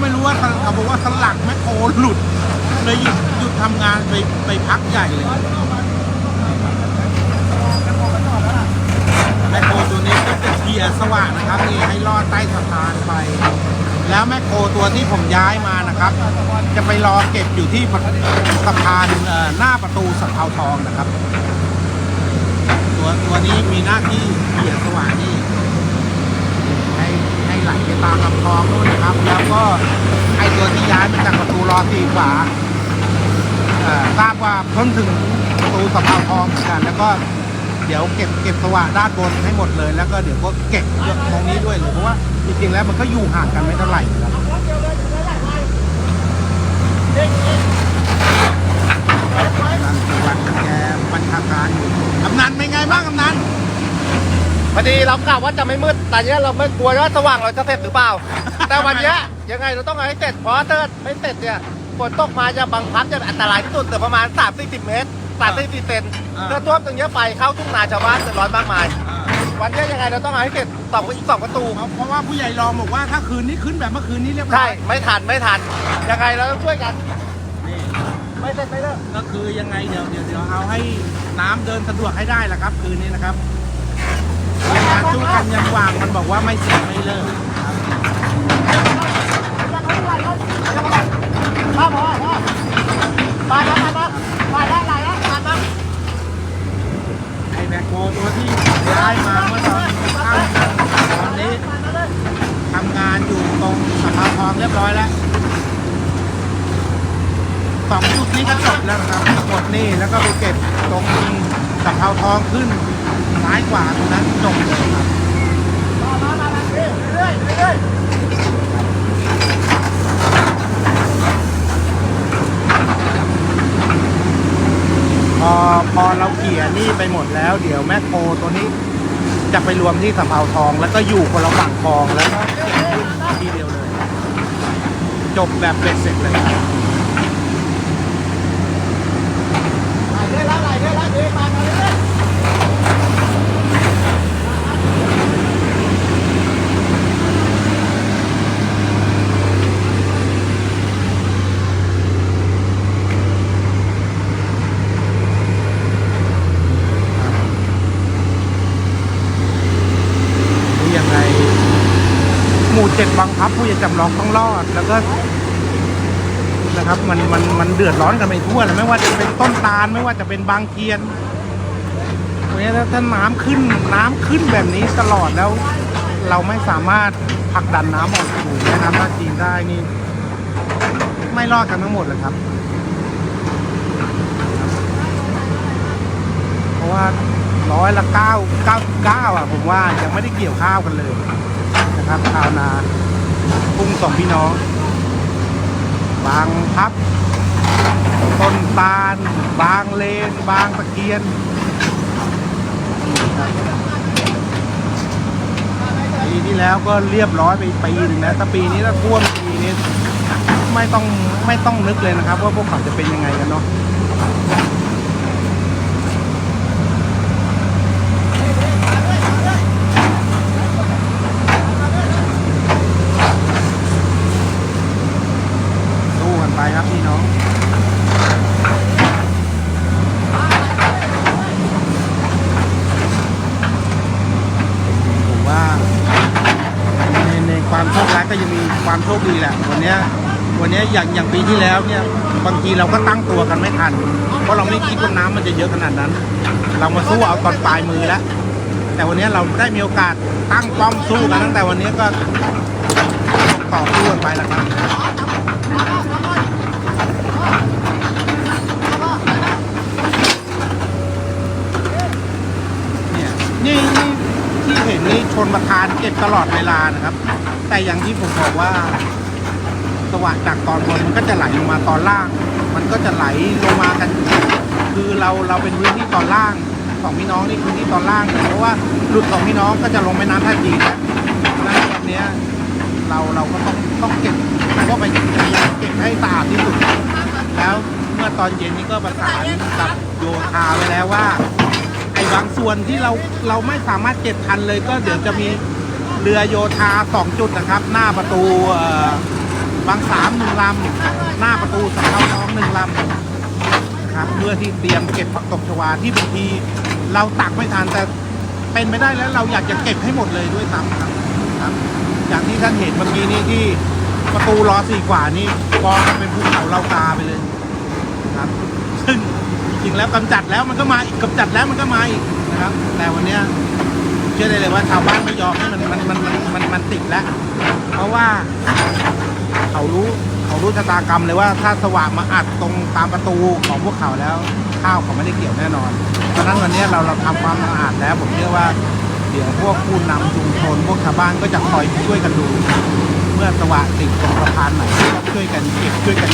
ไม่รู้ว่าเขาบอกว่าสลักแมคโครหลุดเลยหยุดหยุดทำงานไปไปพักใหญ่เลยแมคโครตัวนี้ก็จะเคลียร์สว่างนะครับนี่ให้ลอดใต้สะพานไป แล้วแมคโครตัวที่ผมย้ายมานะครับ จะไปรอเก็บอยู่ที่สะพานหน้าประตูสัมเภาทองนะครับ ตัวตัวนี้มีหน้าที่เคลียร์สว่างนี่ ไหลไปตามลำคลองนู่นนะครับ แล้วก็ไอตัวที่ย้ายมาจากประตูรอสีขวาเอ่อทราบว่าเพิ่งถึงประตูสัมเภาทองเหมือนกันแล้วก็เดี๋ยวเก็บเก็บสว่านด้านบนให้หมดเลย แล้วก็เดี๋ยวก็เก็บตรงนี้ด้วยเลยเพราะว่าจริงๆแล้วมันก็อยู่ห่างกันไม่เท่าไหร่นะครับนั่นคือวันแกบัญชาการอยู่กำนันเป็นไงบ้างกำนันพอดีเรากะว่าจะไม่มืด ต่เนี้ยเราไม่กลัวว่าสว่างเราจะเสร็จหรือเปล่า แต่วันเนี้ยยังไงเราต้องเอาให้เสร็จเพราะถ้าไม่เสร็จเนี่ยฝนตกมาจะบังคับจะอันตรายที่สุดแต่ประมาณ 3 4 0 เมตร3 4 0เซนถ้าท่วมตรงเนี้ยไปเข้าทุ่งนาชาวบ้านเดือดร้อนมากมาย วันเนี้ยยังไงเราต้องเอาให้เสร็จสองอีกสองประตูเพราะเพราะว่าผู้ใหญ่รองบอกว่าถ้าคืนนี้ขึ้นแบบเมื่อคืนนี้เรียบร้ใช่อยไม่ทันไม่ทัน ยังไงเราต้องช่วยกันนี่ไม่เสร็จไม่เลิกก็คือยังไงเดี๋ยวเดี๋ยวเดี๋ยวเอาให้น้ำเดินสะดวกให้ได้แหละครับ คืนนี้นะครับยังงาน สู้กันยังวางมันบอกว่าไม่เสร็จไม่เลิกครับ พ่อพ่อพ่อมาแล้วมาแล้วมาแล้วมาแล้วมาแล้ว ไอแบคโฮตัวที่ได้มาเมื่อตอนข้ามตอนนี้ทำงานอยู่ตรงสะพานทองเรียบร้อยแล้วสองจุดนี้ก็จบแล้วนะครับหมดนี่แล้วก็ไปเก็บตรงสะพานทองขึ้นซ้ายกว่าตรงนั้นจบเลยครับ มามามาเรื่อยเรื่อย พอพอเราเขี่ยนี่ไป หมดแล้ว เดี๋ยวแมคโครตัวนี้จะไปรวมที่สะพาทอง แล้วก็อยู่คนละฝั่งคลองแล้วก็เก็บทีเดียวเลย จบแบบเป็นเสร็จเลยครับ เรื่อยแล้วไหลเรื่อยแล้วเรื่อยมาเรื่อย นี่ยังไง หมู่เจ็ดบังคับ ผู้จะจำ ลองต้องรอดแล้วก็นะครับมันมันมันเดือดร้อนกันไปทั่วเลยไม่ว่าจะเป็นต้นตาลไม่ว่าจะเป็นบางเกียนตรงนี้ถ้าถ้าน้ำขึ้นน้ำขึ้นแบบนี้ตลอดแล้ว เราไม่สามารถผลักดันน้ำออกสู่แม่น้ำท่าจีนได้นี่ ไม่รอดกันทั้งหมดเลยครับ เพราะว่าร้อยละเก้าเก้าเก้าอะผมว่ายังไม่ได้เกี่ยวข้าวกันเลยนะครับชาวนา กุ้งสองพี่น้อง บางพับ ต้นตาล บางเลน บางตะเกียนปีที่แล้วก็เรียบร้อยไปปีหนึ่งนะแต่ปีนี้ถ้าท่วมปีนี้ไม่ต้องไม่ต้องนึกเลยนะครับ ว่าพวกเขาจะเป็นยังไงกันเนาะ สู้กันไปครับพี่น้อง ผมว่าในในความโชคร้ายก็ยังมี ความโชคดีแหละวันนี้วันนี้อย่างอย่างปีที่แล้วเนี่ยบางทีเราก็ตั้งตัวกันไม่ทัน เพราะเราไม่คิดว่าน้ำมันจะเยอะขนาดนั้น เรามาสู้เอาตอนปลายมือแล้ว แต่วันนี้เราได้มีโอกาสตั้งป้อมสู้กันตั้งแต่วันนี้ก็ต่อสู้กันไปแล้วครับเนี่ยนี่นี่ที่เห็นนี่ชนประธานเก็บตลอดเวลานะครับ แต่อย่างที่ผมบอกว่า สว่างจากตอนบนมันก็จะไหลลงมาตอนล่าง มันก็จะไหลลงมากัน คือเราเราเป็นพื้นที่ตอนล่างสองพี่น้องนี่พื้นที่ตอนล่างเพราะว่าหลุดสองพี่น้องก็จะลงแม่น้ำท่าจีนแล้วนั้นตอนนี้เราเราก็ต้องต้องเก็บก็ไปเก็บให้สะอาดที่สุด แล้วเมื่อตอนเย็นนี้ก็ประสานกับโยธาไว้แล้วว่าไอ้บางส่วนที่เราเราไม่สามารถเก็บทันเลยก็เดี๋ยวจะมี เรือโยธาสองจุดนะครับ หน้าประตูบางสามหนึ่งลำหน้าประตูสันเขาท้องหนึ่งลำครับเพื่อที่เตรียมเก็บผักตบชวาที่บางทีเราตักไม่ทันแต่เป็นไม่ได้แล้วเราอยากจะเก็บให้หมดเลยด้วยซ้ำครับครับ อย่างที่ท่านเห็นเมื่อกี้นี้ที่ประตูรอสี่กว่านี่กองกันเป็นภูเขาเรากาไปเลยครับ ซึ่งจริงแล้วกำจัดแล้วมันก็มาอีกกำจัดแล้วมันก็มาอีกนะครับ แต่วันเนี้ย เชื่อได้เลยว่าชาวบ้านไม่ยอมให้มันมันมันมันมันมันติดแล้ว เพราะว่าเขารู้เขารู้ชะตากรรมเลยว่าถ้าสว่างมาอัดตรงตามประตูของพวกเขาแล้ว ข้าวเขาไม่ได้เกี่ยวแน่นอน เพราะฉะนั้นวันนี้เราเราทำความสะอาดแล้ว ผมเชื่อว่าเดี๋ยวพวกผู้นำชุมชนพวกชาวบ้านก็จะคอยช่วยกันดู เมื่อสว่างติดตรงสะพานไหนก็ช่วยกันเก็บช่วยกัน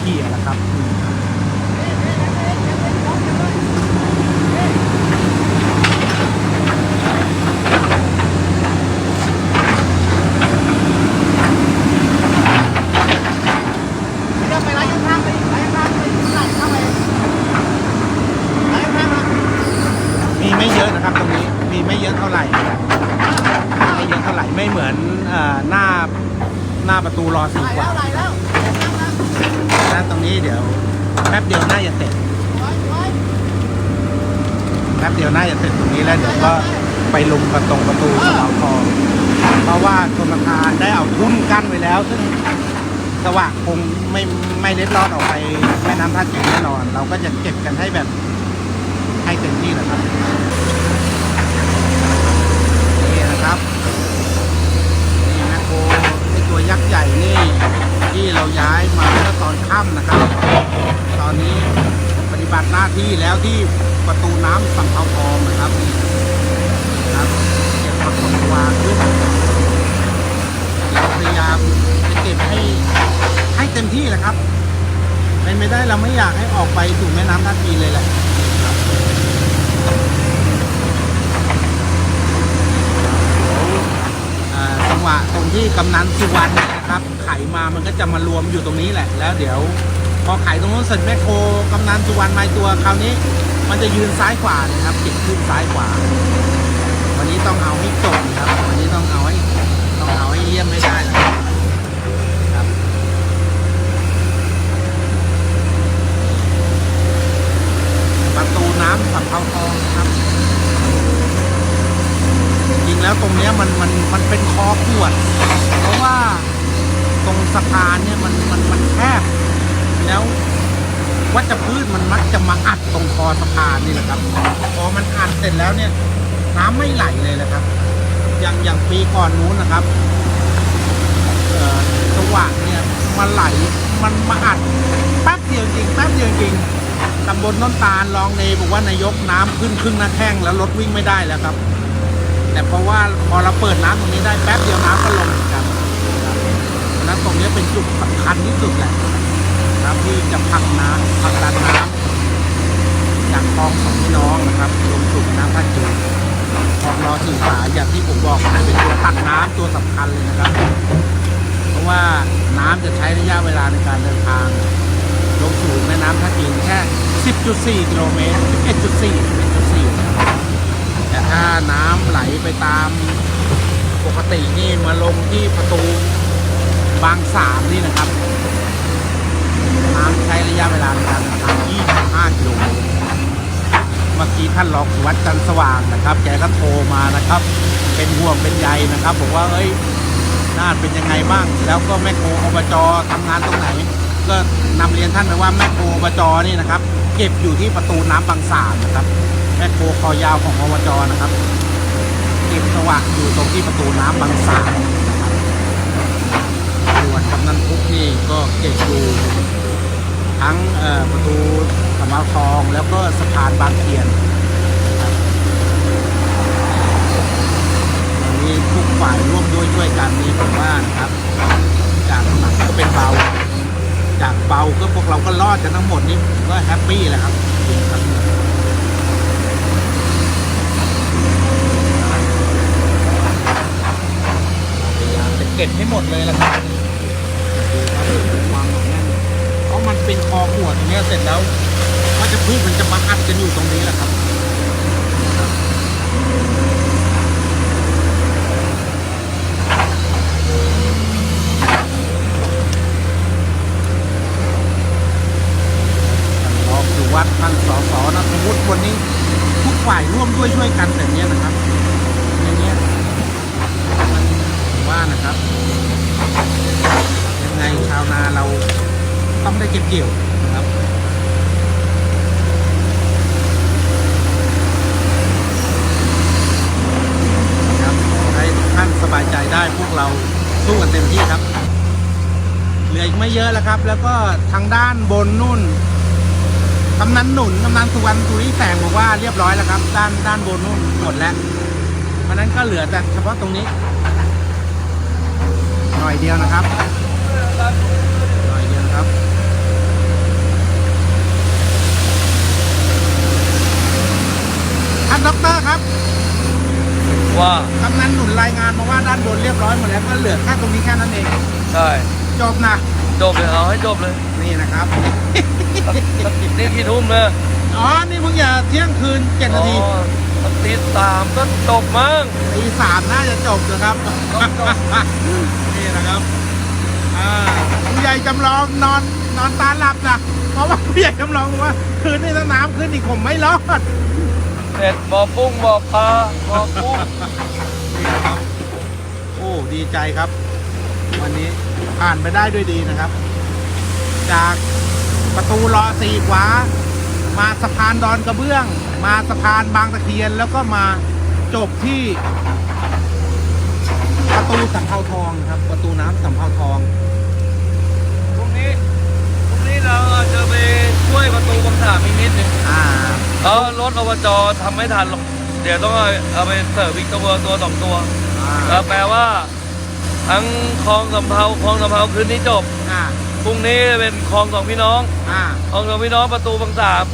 เขี่ยแหละครับ เดี๋ยวไปร้านข้างๆไปร้านข้างๆไปไหลเข้าไปร้านข้างๆมา มีไม่เยอะนะครับตรงนี้มีไม่เยอะเท่าไหร่นะครับไม่เยอะเท่าไหร่ไม่เหมือนเอ่อหน้าหน้าประ ตูรอสี่ไหลกแล้ว่าวไหลแล้วนั้นตรงนี้เดี๋ยวแป๊บเดียวน่าจะเสร็จไว้ไว้แป๊บเดียวน่าจะเสร็จตรงนี้แล้วเดี๋ยวก็ไปลงกันตรงประตูสาวทองเพราะว่าชนประทานได้เอาทุ่นกั้นไว้แล้ว ซึ่งสว่างคงไม่ไม่เล็ดลอดออกไปแม่น้ำท่าจีนแน่นอน เราก็จะเก็บกันให้แบบให้เต็มที่แหละครับนี่นะครับ นี่แมคโครไอตัวยักษ์ใหญ่นี่ที่ เราย้ายมาเมื่อตอนค่ำนะครับ ตอนนี้ปฏิบัติหน้าที่แล้วที่ประตูน้ำสัมเภาทองนะครับนี่ครับเก็บผักตบวาขึ้นเราพยายามจะเก็บให้ให้เต็มที่แหละครับเป็นไม่ได้เราไม่อยากให้ออกไปสู่แม่น้ำท่าจีนเลยแหละจังหวะตรงที่กำนันสุวรรณนะครับ ไขมามันก็จะมารวมอยู่ตรงนี้แหละ แล้วเดี๋ยวพอไขตรงนู้นเสร็จแม่โครกำนันสุวรรณมาตัวคราวนี้ มันจะยืนซ้ายขวานะครับเก็บขึ้นซ้ายขวา วันนี้ต้องเอาให้จบครับวันนี้ต้องเอาให้ต้องเอาให้เยี่ยมไม่ได้นะครับประตูน้ำสัมเภาทองครับ จริงแล้วตรงเนี้ยมันมันมันเป็นคอขวด เพราะว่า ตรงสะพานเนี่ยมันมันมันแคบแล้ววัชพืชมันมักจะมาอัดตรงคอสะพานนี่แหละครับ พอมันอัดเสร็จแล้วเนี่ยน้ำไม่ไหลเลยนะครับ อย่างอย่างปีก่อนนู้นนะครับสว่างเนี่ยมันไหลมันมาอัดแป๊บเดียวจริงแป๊บเดียวจริงตำบลน้นตาลรองเนบอกว่านายกน้ำขึ้นครึ่งหน้าแข้งแล้วรถวิ่งไม่ได้แล้วครับ แต่เพราะว่าพอเราเปิดน้ำตรงนี้ได้แป๊บเดียวน้ำก็ลงนกันครับ นั้นตรงนี้เป็นจุดสำคัญที่สุดแหละครับที่จะผลักน้ำผลักดันน้ำจากคลองของพี่น้องนะครับลงสู่แม่น้ำท่าจีนคลองรอสื่อสารอย่างที่ผมบอกมันเป็นตัวตักน้ำตัวสำคัญเลยนะครับ เพราะว่าน้ำจะใช้ระยะเวลาในการเดินทาง ลงสู่แม่น้ำท่าจีนแค่ 10.4 กิโลเมตร 11.4 11.4แต่ถ้าน้ำไหลไปตามปกตินี่มาลงที่ประตู บางสามนี่นะครับน้ำใช้ระยะเวลาในการเดินทาง25กิโลเมื่อกี้ท่านรองสุวัสดิ์จันสว่างนะครับ แกก็โทรมานะครับ เป็นห่วงเป็นใยนะครับบอกว่าเอ้ยน่านเป็นยังไงบ้าง แล้วก็แม่โคอบจทำงานตรงไหน ก็นำเรียนท่านไปว่าแม่โคอบจนี่นะครับ เก็บอยู่ที่ประตูน้ำบางสามนะครับ แม่โคคอยาวของอบจนะครับ เก็บสว่างอยู่ตรงที่ประตูน้ำบางสาม ส่วนกำนันพุกนี่ก็เก็บอยู่ทั้งประตูสมาทองแล้วก็สะพานบางเขียนครับอันนี้ทุกฝ่ายร่วมด้วยช่วยกันนี่ผมว่านะครับ จากหนักก็เป็นเบา จากเบาก็พวกเราก็รอดกันทั้งหมดนี่ก็แฮปปี้แหละครับจริงครับพยายามจะเก็บให้หมดเลยละครับ ครับความหนาแน่นเพราะมันเป็นคอขวดอย่างเงี้ยเสร็จแล้วมันจะพืชมันจะมาอัดกันอยู่ตรงนี้แหละครับ ท่านรองสุวัสดิ์ท่านสสนัทวุฒิวันนี้ ทุกฝ่ายร่วมด้วยช่วยกันแบบนี้นะครับอย่างเงี้ยมันผมว่านะครับ ยังไงชาวนาเราต้องได้เก็บเกี่ยวนะครับ ครับขอให้ทุกท่านสบายใจได้พวก เราสู้กันเต็มที่ครับ เหลืออีกไม่เยอะแล้วครับ แล้วก็ทางด้านบนนู่นกำนันหนุนกำนันสุวรรณสุริแสงบอกว่าเรียบร้อยแล้วครับ ด้านด้านบนนู่นหมดแล้วเพราะฉะนั้นก็เหลือแต่เฉพาะตรงนี้หน่อยเดียวนะครับหน่อยเดียวนะครับท่านด็อกเตอร์ครับว่ากำนันหนุนรายงานมาว่าด้านบนเรียบร้อยหมดแล้วก็เหลือแค่ตรงนี้แค่นั้นเอง ใช่จบนะ จบเลยเอาให้จบเลยนี่นะครับ นี่กี่ทุ่มเลยอ๋อ นี่เพิ่งจะเที่ยงคืนเจ็ดนาทีอ๋อสักตีสามก็จบมั้งตีสามน่าจะจบนะครับต้องจบนี่นะครับอ่าผู้ใหญ่จำลองนอนนอนตาหลับนะเพราะว่าผู้ใหญ่จำลองบอกว่า คืนนี้ถ้าน้ำขึ้นอีกผมไม่รอดเสร็จบ่อปุ้งบ่อปลาบ่อกุ้ง นี่นะครับ โอ้ดีใจครับ วันนี้ผ่านไปได้ด้วยดีนะครับ จากประตูรอสี่ขวา มาสะพานดอนกระเบื้อง มาสะพานบางตะเคียนแล้วก็มาจบที่ ประตูสำเภาทองครับ ประตูน้ำสำเภาทองพรุ่งนี้พรุ่งนี้เราอาจจะไปช่วยประตูบางสามอีกนิดหนึงอ่าเออรถอบจทำไม่ทันหรอกเดี๋ยวต้องเอาเอาไปเสิร์ฟอีกตัวตัวสองตัวอ่าเออแปลว่า ทั้งคลองสำเภาคลองสำเภาคืนนี้จบอ่าพรุ่งนี้เป็นคลองสองพี่น้องอ่าคลองสองพี่น้องประตูบางสาม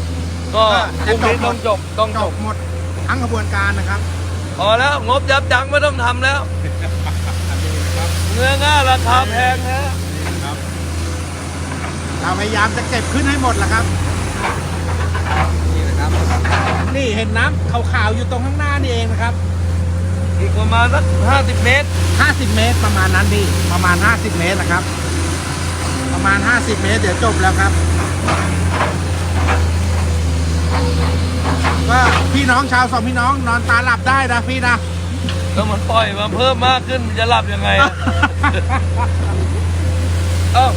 ก็พก็รุ่งนี้จะจบหมดต้องจบต้องจจบบหมดทั้งกระบวนการนะครับ พอแล้วงบยับยั้งไม่ต้องทำแล้วเนื้อง่าราคาแพงนะครับเราพยายามจะเก็บขึ้นให้หมดแหละครับนี่นะ ครับ นี่เห็นน้ำขาวๆอยู่ตรงข้างหน้านี่เองนะครับ อีกประมาณสักห้าสิบเมตร50เมตรประมาณนั้นพี่ประมาณ50เมตรนะครับ ประมาณ50เมตรเดี๋ยวจบแล้วครับ ก็พี่น้องชาวสองพี่น้องนอนตาหลับได้นะพี่นะแล้วมันปล่อยมาเพิ่มมากขึ้นมันจะหลับยังไงอะ เอ้า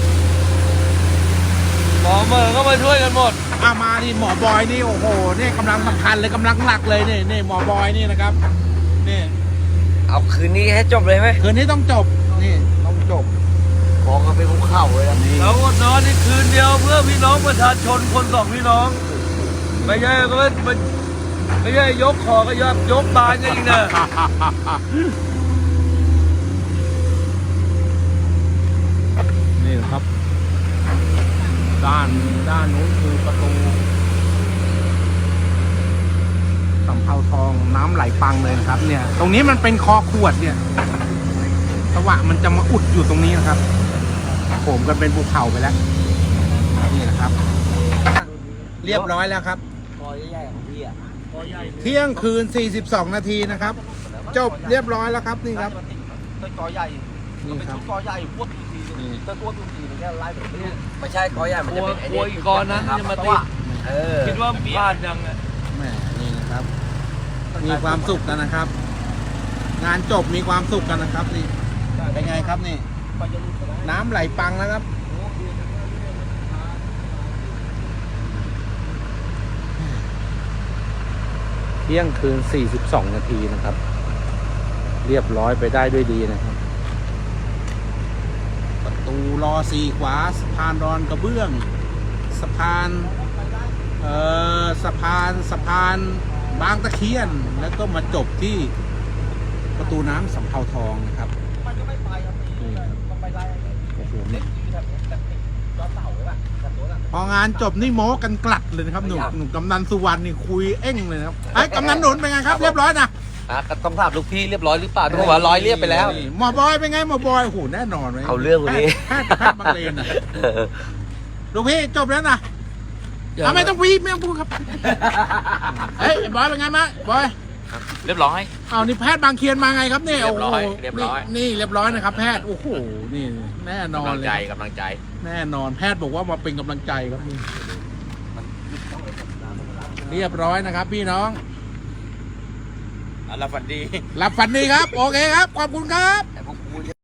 หมอเมอร์ก็มาช่วยกันหมด อามานี่หมอบอยนี่โอ้โหนี่กำลังสำคัญเลยกำลังหลักเลยนี่นี่หมอบอยนี่นะครับนี่เอาคืนนี้ให้จบเลยไหมคืนนี้ต้องจบนี่ต้องจบของก็เป็นภูเขาเลยนะนี่เราก็นอนนี่คืนเดียวเพื่อพี่น้องประชาชนคนสองพี่น้อง ไม่ใช่ก็ไม่ไม่ไม่ใช่ยกคอก็ยกยกบานกันอีกนะนี่ครับ ด้านด้านนู้นคือประตูสำเภาทองน้ำไหลปังเลยนะครับ เนี่ย ตรงนี้มันเป็นคอขวดเนี่ยสวะมันจะมาอุดอยู่ตรงนี้นะครับโผมกันเป็นภูเขาไปแล้วนี่นะครับ เรียบร้อยแล้วครับคอใหญ่ๆของพี่อะเที่ยงคืน 42 นาทีนะครับ จบเรียบร้อยแล้วครับนี่ครับต้นกอใหญ่นี่ครับกอใหญ่พวก ทีนี่ต้นตัวทีมันแค่ไล่แบบนี้ไม่ใช่กอใหญ่มันกลัจะวเป็นไอ้กลัวอีกกอนนั้นจะมาติดเออคิดว่าพลาดยังอะแหม่นี่นะครับ มีความสุขกันนะครับ งานจบมีความสุขกันนะครับนี่เป็นไงครับนี่ น้ำไหลปังแล้วครับเที่ยงคืน 42 นาทีนะครับ เรียบร้อยไปได้ด้วยดีนะครับป ระตูรอสีขวาสะพานรอนกระเบื้องสะพานเอ่อสะพานสะพานบางตะเคียน แล้วก็มาจบที่ประตูน้ำสำเภาทองนะครับนี่ครับโอ้โหนี่พองานจบนี่โม้กันกลัดเลยนะครับหนุ่มหนุ่มกำนันสุวรรณนี่คุยเอ้งเลยนะครับไอ้ยกำนันหนุนเป็นไงครับ เรียบร้อยนะ อะก็ต้องถามลูกพี่เรียบร้อยหรือเปล่าทุกคนว่าร้อยเรียบไปแล้วนี่หมอบอยเป็นไงหมอบอยโอ้โหแน่นอนเลยเอาเรื่องวันนี้ แพทย์แพทย์บางเลนนะลูกพี่จบแล้วนะเอาไม่ต้องวีบไม่ต้องพูดครับเฮ้ยไอ้บอยเป็นไงมางบอยเรียบร้อย เอานี่แพทย์บางเคียนมาไงครับเนี่ยเรียบร้อยโโหเรียบร้อย นี่นี่เรียบร้อยนะครับ แพทย์โอ้โหนี่แน่นอนกำลังเลใจยกำลังใจ แน่นอนแพทย์บอกว่ามาเป็นกำลังใจครับนี่เรียบร้อยนะครับ พี่น้อง อัลฝันดี หลับฝันดีครับ โอเคครับ ขอบคุณครับ